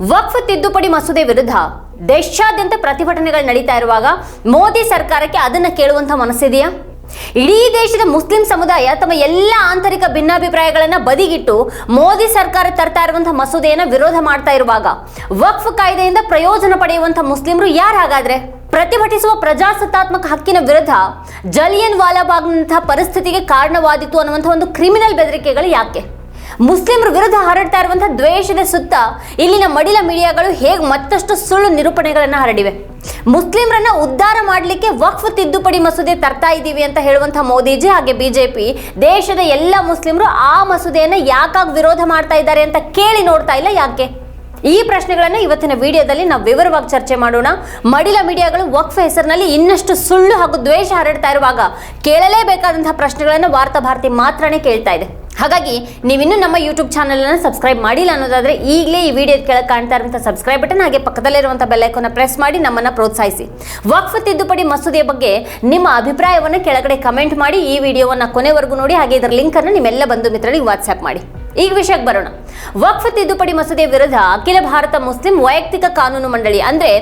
ವಕ್ಫ್ ತಿದ್ದುಪಡಿ ಮಸೂದೆ ವಿರುದ್ಧ ದೇಶಾದ್ಯಂತ ಪ್ರತಿಭಟನೆಗಳು ನಡೀತಾ ಇರುವಾಗ ಮೋದಿ ಸರ್ಕಾರಕ್ಕೆ ಅದನ್ನ ಕೇಳುವಂತ ಮನಸ್ಸಿದೆಯಾ? ಇಡೀ ದೇಶದ ಮುಸ್ಲಿಂ ಸಮುದಾಯ ತಮ್ಮ ಎಲ್ಲ ಆಂತರಿಕ ಭಿನ್ನಾಭಿಪ್ರಾಯಗಳನ್ನ ಬದಿಗಿಟ್ಟು ಮೋದಿ ಸರ್ಕಾರ ತರ್ತಾ ಇರುವಂತಹ ಮಸೂದೆಯನ್ನ ವಿರೋಧ ಮಾಡ್ತಾ ಇರುವಾಗ ವಕ್ಫ್ ಕಾಯ್ದೆಯಿಂದ ಪ್ರಯೋಜನ ಪಡೆಯುವಂತಹ ಮುಸ್ಲಿಮರು ಯಾರು ಹಾಗಾದ್ರೆ? ಪ್ರತಿಭಟಿಸುವ ಪ್ರಜಾಸತ್ತಾತ್ಮಕ ಹಕ್ಕಿನ ವಿರುದ್ಧ ಜಲಿಯನ್ ವಾಲಾಬಾಗ್ನಂತಹ ಪರಿಸ್ಥಿತಿಗೆ ಕಾರಣವಾದಿತು ಅನ್ನುವಂಥ ಒಂದು ಕ್ರಿಮಿನಲ್ ಬೆದರಿಕೆಗಳು ಯಾಕೆ? ಮುಸ್ಲಿಮರ ವಿರುದ್ಧ ಹರಡ್ತಾ ಇರುವಂತಹ ದ್ವೇಷದ ಸುತ್ತ ಇಲ್ಲಿನ ಮಡಿಲ ಮೀಡಿಯಾಗಳು ಹೇಗೆ ಮತ್ತಷ್ಟು ಸುಳ್ಳು ನಿರೂಪಣೆಗಳನ್ನು ಹರಡಿವೆ. ಮುಸ್ಲಿಮರನ್ನ ಉದ್ಧಾರ ಮಾಡಲಿಕ್ಕೆ ವಕ್ಫ್ ತಿದ್ದುಪಡಿ ಮಸೂದೆ ತರ್ತಾ ಇದ್ದೀವಿ ಅಂತ ಹೇಳುವಂತಹ ಮೋದಿಜಿ ಹಾಗೆ ಬಿಜೆಪಿ ದೇಶದ ಎಲ್ಲ ಮುಸ್ಲಿಮರು ಆ ಮಸೂದೆಯನ್ನು ಯಾಕಾಗಿ ವಿರೋಧ ಮಾಡ್ತಾ ಇದ್ದಾರೆ ಅಂತ ಕೇಳಿ ನೋಡ್ತಾ ಇಲ್ಲ ಯಾಕೆ? ಈ ಪ್ರಶ್ನೆಗಳನ್ನು ಇವತ್ತಿನ ವಿಡಿಯೋದಲ್ಲಿ ನಾವು ವಿವರವಾಗಿ ಚರ್ಚೆ ಮಾಡೋಣ. ಮಡಿಲ ಮೀಡಿಯಾಗಳು ವಕ್ಫ್ ಹೆಸರಿನಲ್ಲಿ ಇನ್ನಷ್ಟು ಸುಳ್ಳು ಹಾಗೂ ದ್ವೇಷ ಹರಡ್ತಾ ಇರುವಾಗ ಕೇಳಲೇಬೇಕಾದಂತಹ ಪ್ರಶ್ನೆಗಳನ್ನು ವಾರ್ತಾ ಭಾರತಿ ಮಾತ್ರನೇ ಕೇಳ್ತಾ ಇದೆ. ಹಾಗಾಗಿ ನೀವಿನ್ನೂ ನಮ್ಮ ಯೂಟ್ಯೂಬ್ ಚಾನಲನ್ನು ಸಬ್ಸ್ಕ್ರೈಬ್ ಮಾಡಿಲ್ಲ ಅನ್ನೋದಾದ್ರೆ ಈಗಲೇ ಈ ವಿಡಿಯೋ ಕೆಳಗೆ ಕಾಣ್ತಾ ಇರುವಂಥ ಸಬ್ಸ್ಕ್ರೈಬ್ ಬಟನ್ ಹಾಗೆ ಪಕ್ಕದಲ್ಲಿರುವಂಥ ಬೆಲ್ಲೈಕನ್ನ ಪ್ರೆಸ್ ಮಾಡಿ ನಮ್ಮನ್ನು ಪ್ರೋತ್ಸಾಹಿಸಿ. ವಕ್ಫ್ ತಿದ್ದುಪಡಿ ಮಸೂದೆಯ ಬಗ್ಗೆ ನಿಮ್ಮ ಅಭಿಪ್ರಾಯವನ್ನು ಕೆಳಗಡೆ ಕಮೆಂಟ್ ಮಾಡಿ, ಈ ವಿಡಿಯೋವನ್ನು ಕೊನೆವರೆಗೂ ನೋಡಿ, ಹಾಗೆ ಇದರ ಲಿಂಕನ್ನು ನಿಮ್ಮೆಲ್ಲ ಬಂಧು ಮಿತ್ರರಿಗೆ ವಾಟ್ಸ್ಆ್ಯಪ್ ಮಾಡಿ. ಈಗ ವಿಷಯಕ್ಕೆ ಬರೋಣ. ವಕ್ಫ್ ತಿದ್ದುಪಡಿ ಮಸೂದೆ ವಿರುದ್ಧ ಅಖಿಲ ಭಾರತ ಮುಸ್ಲಿಂ ವೈಯಕ್ತಿಕ ಕಾನೂನು ಮಂಡಳಿ, ಅಂದ್ರೆ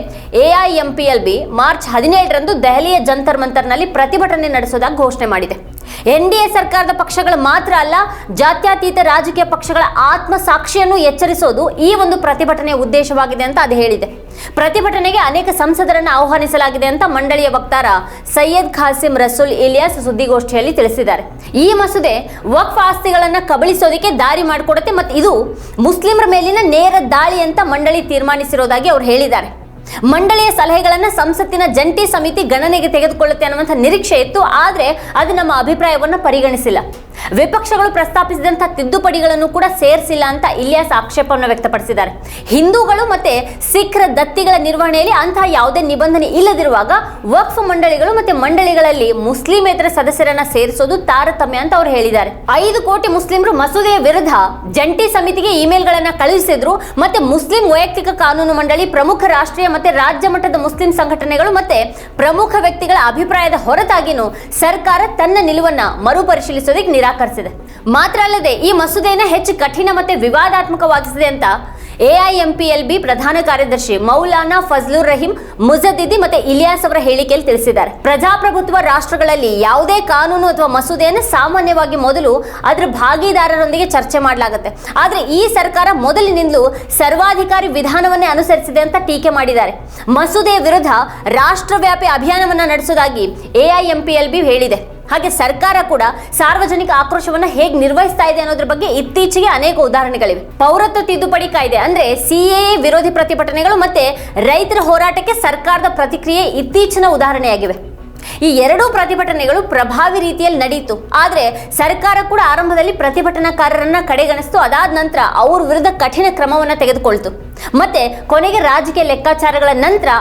ಎಐಎಂಪಿಎಲ್ಬಿ ಮಾರ್ಚ್ ಹದಿನೇಳರಂದು ದೆಹಲಿಯ ಜಂತರ್ ಮಂತರ್ನಲ್ಲಿ ಪ್ರತಿಭಟನೆ ನಡೆಸೋದಾಗಿ ಘೋಷಣೆ ಮಾಡಿದೆ. ಎನ್ಡಿಎ ಸರ್ಕಾರದ ಪಕ್ಷಗಳು ಮಾತ್ರ ಅಲ್ಲ, ಜಾತ್ಯತೀತ ರಾಜಕೀಯ ಪಕ್ಷಗಳ ಆತ್ಮ ಸಾಕ್ಷಿಯನ್ನು ಎಚ್ಚರಿಸೋದು ಈ ಒಂದು ಪ್ರತಿಭಟನೆಯ ಉದ್ದೇಶವಾಗಿದೆ ಅಂತ ಅದು ಹೇಳಿದೆ. ಪ್ರತಿಭಟನೆಗೆ ಅನೇಕ ಸಂಸದರನ್ನು ಆಹ್ವಾನಿಸಲಾಗಿದೆ ಅಂತ ಮಂಡಳಿಯ ವಕ್ತಾರ ಸೈಯದ್ ಖಾಸಿಂ ರಸೂಲ್ ಇಲಿಯಾಸ್ ಸುದ್ದಿಗೋಷ್ಠಿಯಲ್ಲಿ ತಿಳಿಸಿದ್ದಾರೆ. ಈ ಮಸೂದೆ ವಕ್ಫ್ ಆಸ್ತಿಗಳನ್ನು ಕಬಳಿಸೋದಕ್ಕೆ ದಾರಿ ಮಾಡಿಕೊಡುತ್ತೆ ಮತ್ತು ಇದು ಮುಸ್ಲಿಮರ ಮೇಲಿನ ನೇರ ದಾಳಿ ಅಂತ ಮಂಡಳಿ ತೀರ್ಮಾನಿಸಿರೋದಾಗಿ ಅವರು ಹೇಳಿದ್ದಾರೆ. ಮಂಡಳಿಯ ಸಲಹೆಗಳನ್ನು ಸಂಸತ್ತಿನ ಜಂಟಿ ಸಮಿತಿ ಗಣನೆಗೆ ತೆಗೆದುಕೊಳ್ಳುತ್ತೆ ಅನ್ನುವಂಥ ನಿರೀಕ್ಷೆ ಇತ್ತು, ಆದರೆ ಅದು ನಮ್ಮ ಅಭಿಪ್ರಾಯವನ್ನು ಪರಿಗಣಿಸಿಲ್ಲ. ವಿಪಕ್ಷಗಳು ಪ್ರಸ್ತಾಪಿಸಿದಂತಹ ತಿದ್ದುಪಡಿಗಳನ್ನು ಕೂಡ ಸೇರಿಸಿಲ್ಲ ಅಂತ ಇಲಿಯಾಸ್ ಆಕ್ಷೇಪವನ್ನು ವ್ಯಕ್ತಪಡಿಸಿದ್ದಾರೆ. ಹಿಂದೂಗಳು ಮತ್ತೆ ಸಿಖ್ರ ದತ್ತಿಗಳ ನಿರ್ವಹಣೆಯಲ್ಲಿ ಅಂತಹ ಯಾವುದೇ ನಿಬಂಧನೆ ಇಲ್ಲದಿರುವಾಗ ವಕ್ಫ್ ಮಂಡಳಿಗಳು ಮತ್ತೆ ಮಂಡಳಿಗಳಲ್ಲಿ ಮುಸ್ಲಿಮೇತರ ಸದಸ್ಯರನ್ನ ಸೇರಿಸೋದು ತಾರತಮ್ಯ ಅಂತ ಅವರು ಹೇಳಿದ್ದಾರೆ. ಐದು ಕೋಟಿ ಮುಸ್ಲಿಮರು ಮಸೂದೆಯ ವಿರುದ್ಧ ಜಂಟಿ ಸಮಿತಿಗೆ ಇಮೇಲ್ಗಳನ್ನ ಕಳುಹಿಸಿದ್ರು ಮತ್ತೆ ಮುಸ್ಲಿಂ ವೈಯಕ್ತಿಕ ಕಾನೂನು ಮಂಡಳಿ, ಪ್ರಮುಖ ರಾಷ್ಟ್ರೀಯ ಮತ್ತೆ ರಾಜ್ಯ ಮಟ್ಟದ ಮುಸ್ಲಿಂ ಸಂಘಟನೆಗಳು ಮತ್ತೆ ಪ್ರಮುಖ ವ್ಯಕ್ತಿಗಳ ಅಭಿಪ್ರಾಯದ ಹೊರತಾಗಿನೂ ಸರ್ಕಾರ ತನ್ನ ನಿಲುವನ್ನ ಮರುಪರಿಶೀಲಿಸೋದಕ್ಕೆ ನಿರಾಕರಿಸಿದೆ. ಮಾತ್ರ ಅಲ್ಲದೆ ಈ ಮಸೂದೆಯನ್ನ ಹೆಚ್ಚು ಕಠಿಣ ಮತ್ತೆ ವಿವಾದಾತ್ಮಕವಾಗಿಸಿದೆ ಅಂತ ಎಐಎಂಪಿಎಲ್ಬಿ ಪ್ರಧಾನ ಕಾರ್ಯದರ್ಶಿ ಮೌಲಾನಾ ಫಜ್ಲುರ್ ರಹೀಂ ಮುಜದ್ದಿದಿ ಮತ್ತೆ ಇಲಿಯಾಸ್ ಅವರ ಹೇಳಿಕೆಯಲ್ಲಿ ತಿಳಿಸಿದ್ದಾರೆ. ಪ್ರಜಾಪ್ರಭುತ್ವ ರಾಷ್ಟ್ರಗಳಲ್ಲಿ ಯಾವುದೇ ಕಾನೂನು ಅಥವಾ ಮಸೂದೆಯನ್ನು ಸಾಮಾನ್ಯವಾಗಿ ಮೊದಲು ಅದರ ಭಾಗಿದಾರರೊಂದಿಗೆ ಚರ್ಚೆ ಮಾಡಲಾಗುತ್ತೆ. ಆದ್ರೆ ಈ ಸರ್ಕಾರ ಮೊದಲಿನಿಂದಲೂ ಸರ್ವಾಧಿಕಾರಿ ವಿಧಾನವನ್ನೇ ಅನುಸರಿಸಿದೆ ಅಂತ ಟೀಕೆ ಮಾಡಿದ್ದಾರೆ. ಮಸೂದೆಯ ವಿರುದ್ಧ ರಾಷ್ಟ್ರವ್ಯಾಪಿ ಅಭಿಯಾನವನ್ನ ನಡೆಸುವುದಾಗಿ ಎಐಎಂಪಿಎಲ್ಬಿ ಹೇಳಿದೆ. ಹಾಗೆ ಸರ್ಕಾರ ಕೂಡ ಸಾರ್ವಜನಿಕ ಆಕ್ರೋಶವನ್ನು ಹೇಗೆ ನಿರ್ವಹಿಸ್ತಾ ಇದೆ ಅನ್ನೋದ್ರ ಬಗ್ಗೆ ಇತ್ತೀಚೆಗೆ ಅನೇಕ ಉದಾಹರಣೆಗಳಿವೆ. ಪೌರತ್ವ ತಿದ್ದುಪಡಿ ಕಾಯ್ದೆ ಅಂದ್ರೆ ಸಿಎಎ ವಿರೋಧಿ ಪ್ರತಿಭಟನೆಗಳು ಮತ್ತೆ ರೈತರ ಹೋರಾಟಕ್ಕೆ ಸರ್ಕಾರದ ಪ್ರತಿಕ್ರಿಯೆ ಇತ್ತೀಚಿನ ಉದಾಹರಣೆಯಾಗಿವೆ. ಈ ಎರಡೂ ಪ್ರತಿಭಟನೆಗಳು ಪ್ರಭಾವಿ ರೀತಿಯಲ್ಲಿ ನಡೆಯಿತು ಆದರೆ ಸರ್ಕಾರ ಕೂಡ ಆರಂಭದಲ್ಲಿ ಪ್ರತಿಭಟನಾಕಾರರನ್ನ ಕಡೆಗಣಿಸ್ತು. ಅದಾದ ನಂತರ ಅವ್ರ ವಿರುದ್ಧ ಕಠಿಣ ಕ್ರಮವನ್ನ ತೆಗೆದುಕೊಳ್ತು. ಮತ್ತೆ ಕೊನೆಗೆ ರಾಜಕೀಯ ಲೆಕ್ಕಾಚಾರಗಳ ನಂತರ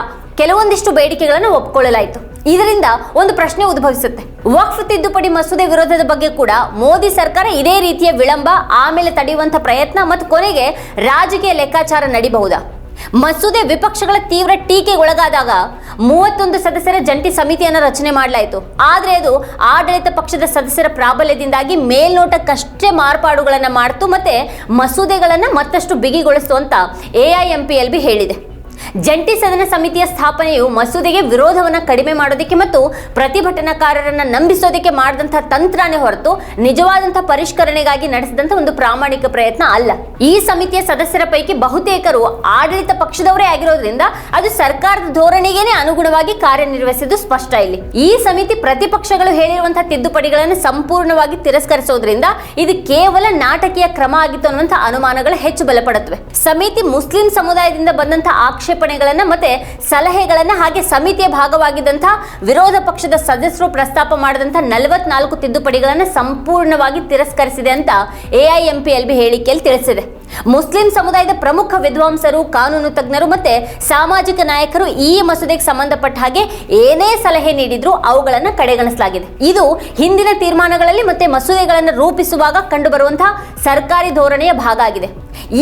ಕೆಲವೊಂದಿಷ್ಟು ಬೇಡಿಕೆಗಳನ್ನು ಒಪ್ಪಿಕೊಳ್ಳಲಾಯಿತು ಇದರಿಂದ ಒಂದು ಪ್ರಶ್ನೆ ಉದ್ಭವಿಸುತ್ತೆ. ವಕ್ಫ್ ತಿದ್ದುಪಡಿ ಮಸೂದೆ ವಿರೋಧದ ಬಗ್ಗೆ ಕೂಡ ಮೋದಿ ಸರ್ಕಾರ ಇದೇ ರೀತಿಯ ವಿಳಂಬ, ಆಮೇಲೆ ತಡೆಯುವಂತ ಪ್ರಯತ್ನ ಮತ್ತು ಕೊನೆಗೆ ರಾಜಕೀಯ ಲೆಕ್ಕಾಚಾರ ನಡಿಬಹುದಾ? ಮಸೂದೆ ವಿಪಕ್ಷಗಳ ತೀವ್ರ ಟೀಕೆಗೊಳಗಾದಾಗ ಮೂವತ್ತೊಂದು ಸದಸ್ಯರ ಜಂಟಿ ಸಮಿತಿಯನ್ನು ರಚನೆ ಮಾಡಲಾಯಿತು. ಆದರೆ ಅದು ಆಡಳಿತ ಪಕ್ಷದ ಸದಸ್ಯರ ಪ್ರಾಬಲ್ಯದಿಂದಾಗಿ ಮೇಲ್ನೋಟಕ್ಕಷ್ಟೇ ಮಾರ್ಪಾಡುಗಳನ್ನು ಮಾಡ್ತು ಮತ್ತೆ ಮಸೂದೆಗಳನ್ನು ಮತ್ತಷ್ಟು ಬಿಗಿಗೊಳಿಸುವಂತ ಅಂತ ಎಐಎಂಪಿಎಲ್ಬಿ ಹೇಳಿದೆ. ಜಂಟಿ ಸದನ ಸಮಿತಿಯ ಸ್ಥಾಪನೆಯು ಮಸೂದೆಗೆ ವಿರೋಧವನ್ನು ಕಡಿಮೆ ಮಾಡೋದಕ್ಕೆ ಮತ್ತು ಪ್ರತಿಭಟನಾಕಾರರನ್ನು ನಂಬಿಸೋದಕ್ಕೆ ಮಾಡಿದಂಥ ತಂತ್ರನೇ ಹೊರತು ನಿಜವಾದಂಥ ಪರಿಷ್ಕರಣೆಗಾಗಿ ನಡೆಸಿದಂಥ ಒಂದು ಪ್ರಾಮಾಣಿಕ ಪ್ರಯತ್ನ ಅಲ್ಲ. ಈ ಸಮಿತಿಯ ಸದಸ್ಯರ ಪೈಕಿ ಬಹುತೇಕರು ಆಡಳಿತ ಪಕ್ಷದವರೇ ಆಗಿರೋದ್ರಿಂದ ಅದು ಸರ್ಕಾರದ ಧೋರಣೆಗೇನೆ ಅನುಗುಣವಾಗಿ ಕಾರ್ಯನಿರ್ವಹಿಸಿದ್ದು ಸ್ಪಷ್ಟ ಇಲ್ಲಿ. ಈ ಸಮಿತಿ ಪ್ರತಿಪಕ್ಷಗಳು ಹೇಳಿರುವಂತಹ ತಿದ್ದುಪಡಿಗಳನ್ನು ಸಂಪೂರ್ಣವಾಗಿ ತಿರಸ್ಕರಿಸೋದ್ರಿಂದ ಇದು ಕೇವಲ ನಾಟಕೀಯ ಕ್ರಮ ಆಗಿತ್ತು ಅನ್ನುವಂಥ ಅನುಮಾನಗಳು ಹೆಚ್ಚು ಬಲಪಡುತ್ತವೆ. ಸಮಿತಿ ಮುಸ್ಲಿಂ ಸಮುದಾಯದಿಂದ ಬಂದಂತಹ ಆಕ್ಷೇಪಣೆಗಳನ್ನ ಮತ್ತೆ ಸಲಹೆಗಳನ್ನು ಹಾಗೆ ಸಮಿತಿಯ ಭಾಗವಾಗಿದ್ದಂಥ ವಿರೋಧ ಪಕ್ಷದ ಸದಸ್ಯರು ಪ್ರಸ್ತಾಪ ಮಾಡಿದಂಥ ನಲವತ್ನಾಲ್ಕು ತಿದ್ದುಪಡಿಗಳನ್ನು ಸಂಪೂರ್ಣವಾಗಿ ತಿರಸ್ಕರಿಸಿದೆ ಅಂತ ಎಐಎಂಪಿಎಲ್ಬಿ ಹೇಳಿಕೆಯಲ್ಲಿ ತಿಳಿಸಿದೆ. ಮುಸ್ಲಿಂ ಸಮುದಾಯದ ಪ್ರಮುಖ ವಿದ್ವಾಂಸರು, ಕಾನೂನು ತಜ್ಞರು ಮತ್ತೆ ಸಾಮಾಜಿಕ ನಾಯಕರು ಈ ಮಸೂದೆಗೆ ಸಂಬಂಧಪಟ್ಟ ಹಾಗೆ ಏನೇ ಸಲಹೆ ನೀಡಿದ್ರು ಅವುಗಳನ್ನು ಕಡೆಗಣಿಸಲಾಗಿದೆ. ಇದು ಹಿಂದಿನ ತೀರ್ಮಾನಗಳಲ್ಲಿ ಮತ್ತೆ ಮಸೂದೆಗಳನ್ನು ರೂಪಿಸುವಾಗ ಕಂಡುಬರುವಂತಹ ಸರ್ಕಾರಿ ಧೋರಣೆಯ ಭಾಗ ಆಗಿದೆ.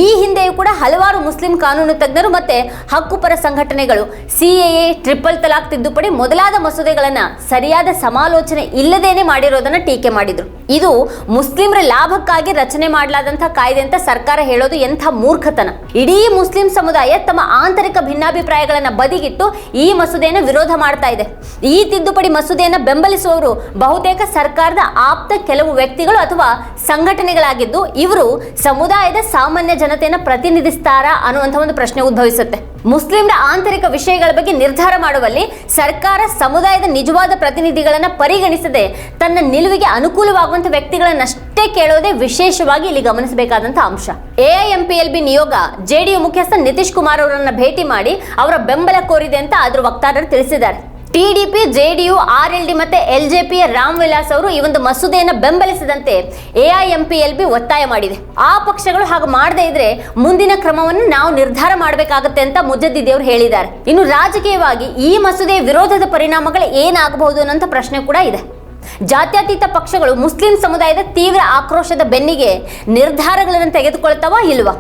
ಈ ಹಿಂದೆಯೂ ಕೂಡ ಹಲವಾರು ಮುಸ್ಲಿಂ ಕಾನೂನು ತಜ್ಞರು ಮತ್ತೆ ಹಕ್ಕುಪರ ಸಂಘಟನೆಗಳು ಸಿಎಎ ಟ್ರಿಪಲ್ ತಲಾಕ್ ತಿದ್ದುಪಡಿ ಮೊದಲಾದ ಮಸೂದೆಗಳನ್ನ ಸರಿಯಾದ ಸಮಾಲೋಚನೆ ಇಲ್ಲದೇನೆ ಮಾಡಿರೋದನ್ನ ಟೀಕೆ ಮಾಡಿದ್ರು. ಇದು ಮುಸ್ಲಿಮರ ಲಾಭಕ್ಕಾಗಿ ರಚನೆ ಮಾಡಲಾದಂತಹ ಕಾಯ್ದೆ ಅಂತ ಸರ್ಕಾರ ಹೇಳೋದು ಎಂಥ ಮೂರ್ಖತನ? ಇಡೀ ಮುಸ್ಲಿಂ ಸಮುದಾಯ ತಮ್ಮ ಆಂತರಿಕ ಭಿನ್ನಾಭಿಪ್ರಾಯಗಳನ್ನ ಬದಿಗಿಟ್ಟು ಈ ಮಸೂದೆಯನ್ನು ವಿರೋಧ ಮಾಡ್ತಾ ಇದೆ. ಈ ತಿದ್ದುಪಡಿ ಮಸೂದೆಯನ್ನ ಬೆಂಬಲಿಸುವವರು ಬಹುತೇಕ ಸರ್ಕಾರದ ಆಪ್ತ ಕೆಲವು ವ್ಯಕ್ತಿಗಳು ಅಥವಾ ಸಂಘಟನೆಗಳಾಗಿದ್ದು ಇವರು ಸಮುದಾಯದ ಸಾಮಾನ್ಯ ಜನತೆಯನ್ನ ಪ್ರತಿನಿಧಿಸ್ತಾರಾ ಅನ್ನುವಂಥ ಒಂದು ಪ್ರಶ್ನೆ ಉದ್ಭವಿಸುತ್ತೆ. ಮುಸ್ಲಿಂರ ಆಂತರಿಕ ವಿಷಯಗಳ ಬಗ್ಗೆ ನಿರ್ಧಾರ ಮಾಡುವಲ್ಲಿ ಸರ್ಕಾರ ಸಮುದಾಯದ ನಿಜವಾದ ಪ್ರತಿನಿಧಿಗಳನ್ನ ಪರಿಗಣಿಸದೆ ತನ್ನ ನಿಲುವಿಗೆ ಅನುಕೂಲವಾಗುವಂತ ವ್ಯಕ್ತಿಗಳನ್ನಷ್ಟೇ ಕೇಳೋದೇ ವಿಶೇಷವಾಗಿ ಇಲ್ಲಿ ಗಮನಿಸಬೇಕಾದಂತ ಅಂಶ. ಎಐಎಂಪಿಎಲ್ಬಿ ನಿಯೋಗ ಜೆಡಿಯು ಮುಖ್ಯಸ್ಥ ನಿತೀಶ್ ಕುಮಾರ್ ಅವರನ್ನ ಭೇಟಿ ಮಾಡಿ ಅವರ ಬೆಂಬಲ ಕೋರಿದೆ ಅಂತ ಅದರ ವಕ್ತಾರರು ತಿಳಿಸಿದ್ದಾರೆ. TDP JDU R L D ಮತ್ತೆ ಎಲ್ ಜೆ ಪಿಯ ರಾಮ್ ವಿಲಾಸ್ ಅವರು ಈ ಒಂದು ಮಸೂದೆಯನ್ನು ಬೆಂಬಲಿಸಿದಂತೆ ಎಐಎಂಪಿಎಲ್ಬಿ ಒತ್ತಾಯ ಮಾಡಿದೆ. ಆ ಪಕ್ಷಗಳು ಹಾಗೆ ಮಾಡದೇ ಇದ್ರೆ ಮುಂದಿನ ಕ್ರಮವನ್ನು ನಾವು ನಿರ್ಧಾರ ಮಾಡಬೇಕಾಗುತ್ತೆ ಅಂತ ಮುಜದ್ದಿದಿ ಅವರು ಹೇಳಿದ್ದಾರೆ. ಇನ್ನು ರಾಜಕೀಯವಾಗಿ ಈ ಮಸೂದೆ ವಿರೋಧದ ಪರಿಣಾಮಗಳು ಏನಾಗಬಹುದು ಅನ್ನೋಂಥ ಪ್ರಶ್ನೆ ಕೂಡ ಇದೆ. ಜಾತ್ಯತೀತ ಪಕ್ಷಗಳು ಮುಸ್ಲಿಂ ಸಮುದಾಯದ ತೀವ್ರ ಆಕ್ರೋಶದ ಬೆನ್ನಿಗೆ ನಿರ್ಧಾರಗಳನ್ನು ತೆಗೆದುಕೊಳ್ತಾವ ಇಲ್ವಾ?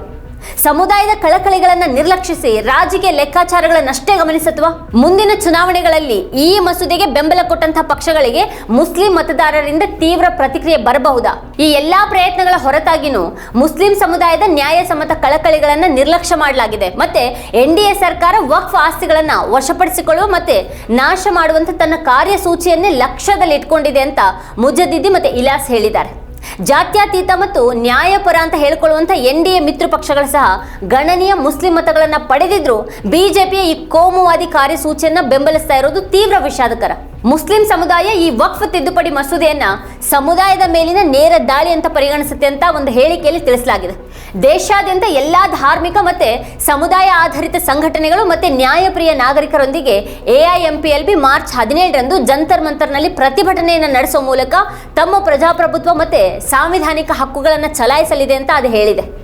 ಸಮುದಾಯದ ಕಳಕಳಿಗಳನ್ನ ನಿರ್ಲಕ್ಷಿಸಿ ರಾಜಕೀಯ ಲೆಕ್ಕಾಚಾರಗಳನ್ನಷ್ಟೇ ಗಮನಿಸತ್ವ? ಮುಂದಿನ ಚುನಾವಣೆಗಳಲ್ಲಿ ಈ ಮಸೂದೆಗೆ ಬೆಂಬಲ ಕೊಟ್ಟಂತಹ ಪಕ್ಷಗಳಿಗೆ ಮುಸ್ಲಿಂ ಮತದಾರರಿಂದ ತೀವ್ರ ಪ್ರತಿಕ್ರಿಯೆ ಬರಬಹುದಾ? ಈ ಎಲ್ಲಾ ಪ್ರಯತ್ನಗಳ ಹೊರತಾಗಿನೂ ಮುಸ್ಲಿಂ ಸಮುದಾಯದ ನ್ಯಾಯಸಮ್ಮತ ಕಳಕಳಿಗಳನ್ನ ನಿರ್ಲಕ್ಷ್ಯ ಮಾಡಲಾಗಿದೆ. ಮತ್ತೆ ಎನ್ ಡಿ ಎ ಸರ್ಕಾರ ವಕ್ಫ್ ಆಸ್ತಿಗಳನ್ನ ವಶಪಡಿಸಿಕೊಳ್ಳುವ ಮತ್ತೆ ನಾಶ ಮಾಡುವಂತ ತನ್ನ ಕಾರ್ಯಸೂಚಿಯನ್ನೇ ಲಕ್ಷ್ಯದಲ್ಲಿ ಇಟ್ಕೊಂಡಿದೆ ಅಂತ ಮುಜದ್ದಿದಿ ಮತ್ತೆ ಇಲಾಸ್ ಹೇಳಿದ್ದಾರೆ. ಜಾತ್ಯತೀತ ಮತ್ತು ನ್ಯಾಯಪರ ಅಂತ ಹೇಳಿಕೊಳ್ಳುವಂಥ ಎನ್ ಡಿ ಎ ಮಿತ್ರ ಪಕ್ಷಗಳು ಸಹ ಗಣನೀಯ ಮುಸ್ಲಿಂ ಮತಗಳನ್ನ ಪಡೆದಿದ್ರು. ಬಿಜೆಪಿಯ ಈ ಕೋಮುವಾದಿ ಕಾರ್ಯಸೂಚಿಯನ್ನ ಬೆಂಬಲಿಸ್ತಾ ಇರೋದು ತೀವ್ರ ವಿಷಾದಕರ. ಮುಸ್ಲಿಂ ಸಮುದಾಯ ಈ ವಕ್ಫ್ ತಿದ್ದುಪಡಿ ಮಸೂದೆಯನ್ನ ಸಮುದಾಯದ ಮೇಲಿನ ನೇರ ದಾಳಿ ಅಂತ ಪರಿಗಣಿಸುತ್ತೆ ಅಂತ ಒಂದು ಹೇಳಿಕೆಯಲ್ಲಿ ತಿಳಿಸಲಾಗಿದೆ. ದೇಶಾದ್ಯಂತ ಎಲ್ಲಾ ಧಾರ್ಮಿಕ ಮತ್ತೆ ಸಮುದಾಯ ಆಧಾರಿತ ಸಂಘಟನೆಗಳು ಮತ್ತೆ ನ್ಯಾಯಪ್ರಿಯ ನಾಗರಿಕರೊಂದಿಗೆ ಎಐಎಂಪಿಎಲ್ಬಿ ಮಾರ್ಚ್ ಹದಿನೇಳರಂದು ಜಂತರ್ ಮಂತರ್ನಲ್ಲಿ ಪ್ರತಿಭಟನೆಯನ್ನು ನಡೆಸುವ ಮೂಲಕ ತಮ್ಮ ಪ್ರಜಾಪ್ರಭುತ್ವ ಮತ್ತೆ ಸಾಂವಿಧಾನಿಕ ಹಕ್ಕುಗಳನ್ನು ಚಲಾಯಿಸಲಿದೆ ಅಂತ ಅದು ಹೇಳಿದೆ.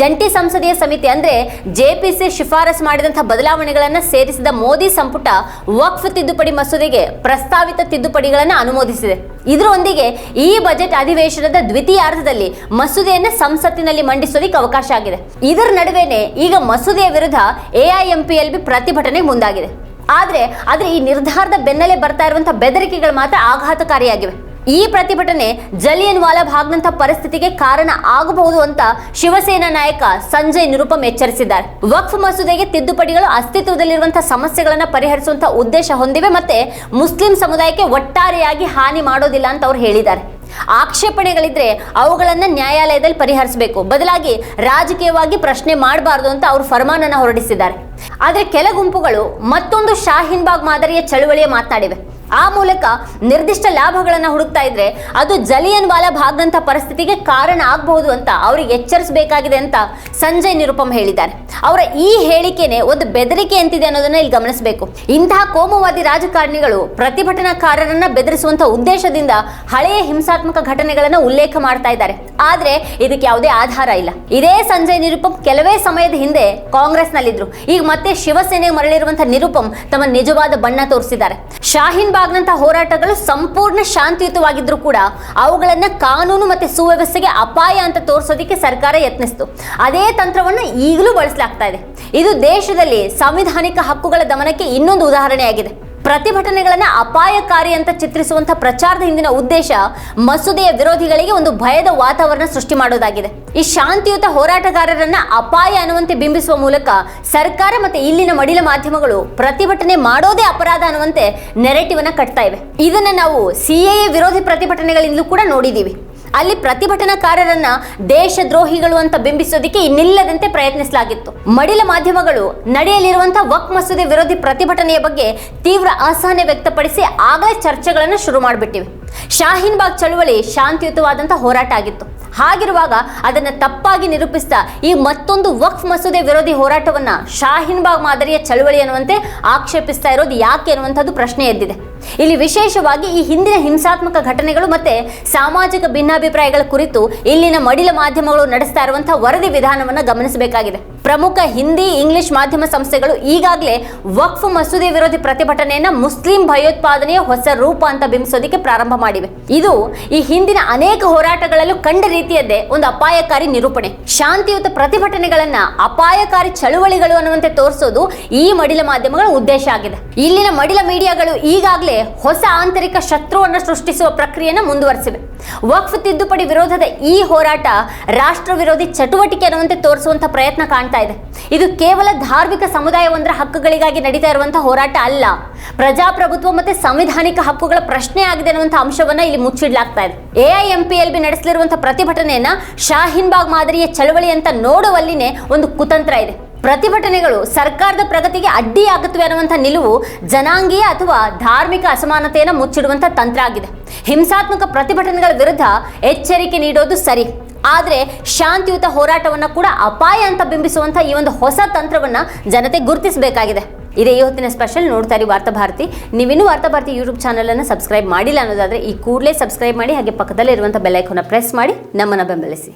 ಜಂಟಿ ಸಂಸದೀಯ ಸಮಿತಿ ಅಂದ್ರೆ ಜೆಪಿಸಿ ಶಿಫಾರಸ್ ಮಾಡಿದಂತಹ ಬದಲಾವಣೆಗಳನ್ನು ಸೇರಿಸಿದ ಮೋದಿ ಸಂಪುಟ ವಕ್ಫ್ ತಿದ್ದುಪಡಿ ಮಸೂದೆಗೆ ಪ್ರಸ್ತಾವಿತ ತಿದ್ದುಪಡಿಗಳನ್ನು ಅನುಮೋದಿಸಿದೆ. ಇದರೊಂದಿಗೆ ಈ ಬಜೆಟ್ ಅಧಿವೇಶನದ ದ್ವಿತೀಯಾರ್ಧದಲ್ಲಿ ಮಸೂದೆಯನ್ನು ಸಂಸತ್ತಿನಲ್ಲಿ ಮಂಡಿಸೋದಕ್ಕೆ ಅವಕಾಶ ಆಗಿದೆ. ಇದರ ನಡುವೆನೆ ಈಗ ಮಸೂದೆಯ ವಿರುದ್ಧ ಎಐಎಂಪಿಎಲ್ಬಿ ಪ್ರತಿಭಟನೆ ಮುಂದಾಗಿದೆ. ಆದರೆ ಆದರೆ ಈ ನಿರ್ಧಾರದ ಬೆನ್ನಲ್ಲೇ ಬರ್ತಾ ಇರುವಂತಹ ಬೆದರಿಕೆಗಳು ಮಾತ್ರ ಆಘಾತಕಾರಿಯಾಗಿವೆ. ಈ ಪ್ರತಿಭಟನೆ ಜಲಿಯನ್ ವಾಲಾ ಭಾಗ್ನಂತ ಪರಿಸ್ಥಿತಿಗೆ ಕಾರಣ ಆಗಬಹುದು ಅಂತ ಶಿವಸೇನಾ ನಾಯಕ ಸಂಜಯ್ ನಿರುಪಮ್ ಎಚ್ಚರಿಸಿದ್ದಾರೆ. ವಕ್ಫ್ ಮಸೂದೆಗೆ ತಿದ್ದುಪಡಿಗಳು ಅಸ್ತಿತ್ವದಲ್ಲಿರುವಂತಹ ಸಮಸ್ಯೆಗಳನ್ನು ಪರಿಹರಿಸುವಂತಹ ಉದ್ದೇಶ ಹೊಂದಿವೆ ಮತ್ತೆ ಮುಸ್ಲಿಂ ಸಮುದಾಯಕ್ಕೆ ಒಟ್ಟಾರೆಯಾಗಿ ಹಾನಿ ಮಾಡೋದಿಲ್ಲ ಅಂತ ಅವ್ರು ಹೇಳಿದ್ದಾರೆ. ಆಕ್ಷೇಪಣೆಗಳಿದ್ರೆ ಅವುಗಳನ್ನ ನ್ಯಾಯಾಲಯದಲ್ಲಿ ಪರಿಹರಿಸಬೇಕು. ಬದಲಾಗಿ ರಾಜಕೀಯವಾಗಿ ಪ್ರಶ್ನೆ ಮಾಡಬಾರದು ಅಂತ ಅವರು ಫರ್ಮಾನನ್ನು ಹೊರಡಿಸಿದ್ದಾರೆ. ಆದರೆ ಕೆಲ ಗುಂಪುಗಳು ಮತ್ತೊಂದು ಶಾಹೀನ್ ಬಾಗ್ ಮಾದರಿಯ ಚಳುವಳಿಯ ಮಾತನಾಡಿವೆ. ಆ ಮೂಲಕ ನಿರ್ದಿಷ್ಟ ಲಾಭಗಳನ್ನು ಹುಡುಕ್ತಾ ಇದ್ರೆ ಅದು ಜಲಿಯನ್ ವಾಲಾ ಭಾಗದಂತ ಪರಿಸ್ಥಿತಿಗೆ ಕಾರಣ ಆಗಬಹುದು ಅಂತ ಅವರಿಗೆ ಎಚ್ಚರಿಸಬೇಕಾಗಿದೆ ಅಂತ ಸಂಜಯ್ ನಿರುಪಮ್ ಹೇಳಿದ್ದಾರೆ. ಅವರ ಈ ಹೇಳಿಕೆನೆ ಒಂದು ಬೆದರಿಕೆ ಅಂತಿದೆ ಅನ್ನೋದನ್ನ ಇಲ್ಲಿ ಗಮನಿಸಬೇಕು. ಇಂತಹ ಕೋಮುವಾದಿ ರಾಜಕಾರಣಿಗಳು ಪ್ರತಿಭಟನಾಕಾರರನ್ನ ಬೆದರಿಸುವಂತಹ ಉದ್ದೇಶದಿಂದ ಹಳೆಯ ಹಿಂಸಾತ್ಮಕ ಘಟನೆಗಳನ್ನ ಉಲ್ಲೇಖ ಮಾಡ್ತಾ ಇದ್ದಾರೆ. ಆದ್ರೆ ಇದಕ್ಕೆ ಯಾವುದೇ ಆಧಾರ ಇಲ್ಲ. ಇದೇ ಸಂಜಯ್ ನಿರುಪಮ್ ಕೆಲವೇ ಸಮಯದ ಹಿಂದೆ ಕಾಂಗ್ರೆಸ್ನಲ್ಲಿದ್ರು. ಈಗ ಮತ್ತೆ ಶಿವಸೇನೆಗೆ ಮರಳಿರುವಂತಹ ನಿರುಪಮ್ ತಮ್ಮ ನಿಜವಾದ ಬಣ್ಣ ತೋರಿಸಿದ್ದಾರೆ. ಶಾಹೀನ್ ಬಾಗ್ನಂತಹ ಹೋರಾಟಗಳು ಸಂಪೂರ್ಣ ಶಾಂತಿಯುತವಾಗಿದ್ರು ಕೂಡ ಅವುಗಳನ್ನ ಕಾನೂನು ಮತ್ತೆ ಸುವ್ಯವಸ್ಥೆಗೆ ಅಪಾಯ ಅಂತ ತೋರಿಸೋದಕ್ಕೆ ಸರ್ಕಾರ ಯತ್ನಿಸಿತು. ಅದೇ ತಂತ್ರವನ್ನ ಈಗಲೂ ಬಳಸಲಾಗ್ತಾ ಇದೆ. ಇದು ದೇಶದಲ್ಲಿ ಸಾಂವಿಧಾನಿಕ ಹಕ್ಕುಗಳ ದಮನಕ್ಕೆ ಇನ್ನೊಂದು ಉದಾಹರಣೆಯಾಗಿದೆ. ಪ್ರತಿಭಟನೆಗಳನ್ನ ಅಪಾಯಕಾರಿ ಅಂತ ಚಿತ್ರಿಸುವಂತಹ ಪ್ರಚಾರದ ಹಿಂದಿನ ಉದ್ದೇಶ ಮಸೂದೆಯ ವಿರೋಧಿಗಳಿಗೆ ಒಂದು ಭಯದ ವಾತಾವರಣ ಸೃಷ್ಟಿ ಮಾಡೋದಾಗಿದೆ ಈ ಶಾಂತಿಯುತ ಹೋರಾಟಗಾರರನ್ನ ಅಪಾಯ ಅನ್ನುವಂತೆ ಬಿಂಬಿಸುವ ಮೂಲಕ ಸರ್ಕಾರ ಮತ್ತೆ ಇಲ್ಲಿನ ಮಡಿಲ ಮಾಧ್ಯಮಗಳು ಪ್ರತಿಭಟನೆ ಮಾಡೋದೇ ಅಪರಾಧ ಅನ್ನುವಂತೆ ನೆರೆಟಿವ್ ಅನ್ನ ಕಟ್ತಾ ಇವೆ. ಇದನ್ನ ನಾವು ಸಿಎಎ ವಿರೋಧಿ ಪ್ರತಿಭಟನೆಗಳಿಂದಲೂ ಕೂಡ ನೋಡಿದೀವಿ. ಅಲ್ಲಿ ಪ್ರತಿಭಟನಾಕಾರರನ್ನ ದೇಶದ್ರೋಹಿಗಳು ಅಂತ ಬಿಂಬಿಸೋದಕ್ಕೆ ಇನ್ನಿಲ್ಲದಂತೆ ಪ್ರಯತ್ನಿಸಲಾಗಿತ್ತು. ಮಡಿಲ ಮಾಧ್ಯಮಗಳು ನಡೆಯಲಿರುವಂತಹ ವಕ್ ಮಸೂದೆ ವಿರೋಧಿ ಪ್ರತಿಭಟನೆಯ ಬಗ್ಗೆ ತೀವ್ರ ಅಸಹನೆ ವ್ಯಕ್ತಪಡಿಸಿ ಆಗಲೇ ಚರ್ಚೆಗಳನ್ನು ಶುರು ಮಾಡಿಬಿಟ್ಟಿವೆ. ಶಾಹೀನ್ ಬಾಗ್ ಚಳುವಳಿ ಶಾಂತಿಯುತವಾದಂತಹ ಹೋರಾಟ ಆಗಿತ್ತು. ಹಾಗಿರುವಾಗ ಅದನ್ನು ತಪ್ಪಾಗಿ ನಿರೂಪಿಸ್ತಾ ಈ ಮತ್ತೊಂದು ವಕ್ಫ್ ಮಸೂದೆ ವಿರೋಧಿ ಹೋರಾಟವನ್ನು ಶಾಹೀನ್ ಬಾಗ್ ಮಾದರಿಯ ಚಳುವಳಿ ಅನ್ನುವಂತೆ ಆಕ್ಷೇಪಿಸ್ತಾ ಇರೋದು ಯಾಕೆ ಅನ್ನುವಂಥದ್ದು ಪ್ರಶ್ನೆ ಎದ್ದಿದೆ. ಇಲ್ಲಿ ವಿಶೇಷವಾಗಿ ಈ ಹಿಂದಿನ ಹಿಂಸಾತ್ಮಕ ಘಟನೆಗಳು ಮತ್ತೆ ಸಾಮಾಜಿಕ ಭಿನ್ನಾಭಿಪ್ರಾಯಗಳ ಕುರಿತು ಇಲ್ಲಿನ ಮಡಿಲ ಮಾಧ್ಯಮಗಳು ನಡೆಸ್ತಾ ಇರುವಂತಹ ವರದಿ ವಿಧಾನವನ್ನು ಗಮನಿಸಬೇಕಾಗಿದೆ. ಪ್ರಮುಖ ಹಿಂದಿ, ಇಂಗ್ಲಿಷ್ ಮಾಧ್ಯಮ ಸಂಸ್ಥೆಗಳು ಈಗಾಗಲೇ ವಕ್ಫ್ ಮಸೂದೆ ವಿರೋಧಿ ಪ್ರತಿಭಟನೆಯನ್ನ ಮುಸ್ಲಿಂ ಭಯೋತ್ಪಾದನೆಯ ಹೊಸ ರೂಪ ಅಂತ ಬಿಂಬಿಸೋದಕ್ಕೆ ಪ್ರಾರಂಭ ಮಾಡಿವೆ. ಇದು ಈ ಹಿಂದಿನ ಅನೇಕ ಹೋರಾಟಗಳಲ್ಲೂ ಕಂಡ ರೀತಿಯದ್ದೇ ಒಂದು ಅಪಾಯಕಾರಿ ನಿರೂಪಣೆ. ಶಾಂತಿಯುತ ಪ್ರತಿಭಟನೆಗಳನ್ನ ಅಪಾಯಕಾರಿ ಚಳುವಳಿಗಳು ಅನ್ನುವಂತೆ ತೋರಿಸೋದು ಈ ಮಡಿಲ ಮಾಧ್ಯಮಗಳ ಉದ್ದೇಶ ಆಗಿದೆ. ಇಲ್ಲಿನ ಮಡಿಲ ಮೀಡಿಯಾಗಳು ಈಗಾಗಲೇ ಹೊಸ ಆಂತರಿಕ ಶತ್ರುವನ್ನು ಸೃಷ್ಟಿಸುವ ಪ್ರಕ್ರಿಯೆಯನ್ನು ಮುಂದುವರೆಸಿವೆ. ವಕ್ಫ್ ತಿದ್ದುಪಡಿ ವಿರೋಧದ ಈ ಹೋರಾಟ ರಾಷ್ಟ್ರ ವಿರೋಧಿ ಚಟುವಟಿಕೆ ಅನ್ನುವಂತೆ ತೋರಿಸುವಂತ ಪ್ರಯತ್ನ ಕಾಣ್ತಾ ಇದೆ. ಇದು ಕೇವಲ ಧಾರ್ಮಿಕ ಸಮುದಾಯವೊಂದರ ಹಕ್ಕುಗಳಿಗಾಗಿ ನಡೀತಾ ಇರುವಂತಹ ಹೋರಾಟ ಅಲ್ಲ. ಪ್ರಜಾಪ್ರಭುತ್ವ ಮತ್ತೆ ಸಂವಿಧಾನಿಕ ಹಕ್ಕುಗಳ ಪ್ರಶ್ನೆ ಆಗಿದೆ ಅನ್ನುವಂಥ ಅಂಶವನ್ನ ಇಲ್ಲಿ ಮುಚ್ಚಿಡ್ಲಾಗ್ತಾ ಇದೆ. ಎಐಎಂಪಿಎಲ್ ಬಿ ನಡೆಸಲಿರುವಂತಹ ಪ್ರತಿಭಟನೆಯನ್ನ ಶಾಹಿನ್ ಬಾಗ್ ಮಾದರಿಯ ಚಳವಳಿ ಅಂತ ನೋಡುವಲ್ಲಿನೇ ಒಂದು ಕುತಂತ್ರ ಇದೆ. ಪ್ರತಿಭಟನೆಗಳು ಸರ್ಕಾರದ ಪ್ರಗತಿಗೆ ಅಡ್ಡಿಯಾಗುತ್ತವೆ ಅನ್ನುವಂಥ ನಿಲುವು ಜನಾಂಗೀಯ ಅಥವಾ ಧಾರ್ಮಿಕ ಅಸಮಾನತೆಯನ್ನು ಮುಚ್ಚಿಡುವಂಥ ತಂತ್ರ ಆಗಿದೆ. ಹಿಂಸಾತ್ಮಕ ಪ್ರತಿಭಟನೆಗಳ ವಿರುದ್ಧ ಎಚ್ಚರಿಕೆ ನೀಡೋದು ಸರಿ. ಆದರೆ ಶಾಂತಿಯುತ ಹೋರಾಟವನ್ನು ಕೂಡ ಅಪಾಯ ಅಂತ ಬಿಂಬಿಸುವಂಥ ಈ ಒಂದು ಹೊಸ ತಂತ್ರವನ್ನು ಜನತೆ ಗುರುತಿಸಬೇಕಾಗಿದೆ. ಇದೇ ಇವತ್ತಿನ ಸ್ಪೆಷಲ್ ನೋಡ್ತಾ ಇರಿ ವಾರ್ತಾ ಭಾರತಿ. ನೀವಿನ್ನೂ ವಾರ್ತಾ ಭಾರತಿ ಯೂಟ್ಯೂಬ್ ಚಾನಲನ್ನು ಸಬ್ಸ್ಕ್ರೈಬ್ ಮಾಡಿಲ್ಲ ಅನ್ನೋದಾದರೆ ಈ ಕೂಡಲೇ ಸಬ್ಸ್ಕ್ರೈಬ್ ಮಾಡಿ ಹಾಗೆ ಪಕ್ಕದಲ್ಲೇ ಇರುವಂಥ ಬೆಲ್ಲೈಕೋನ ಪ್ರೆಸ್ ಮಾಡಿ ನಮ್ಮನ್ನು ಬೆಂಬಲಿಸಿ.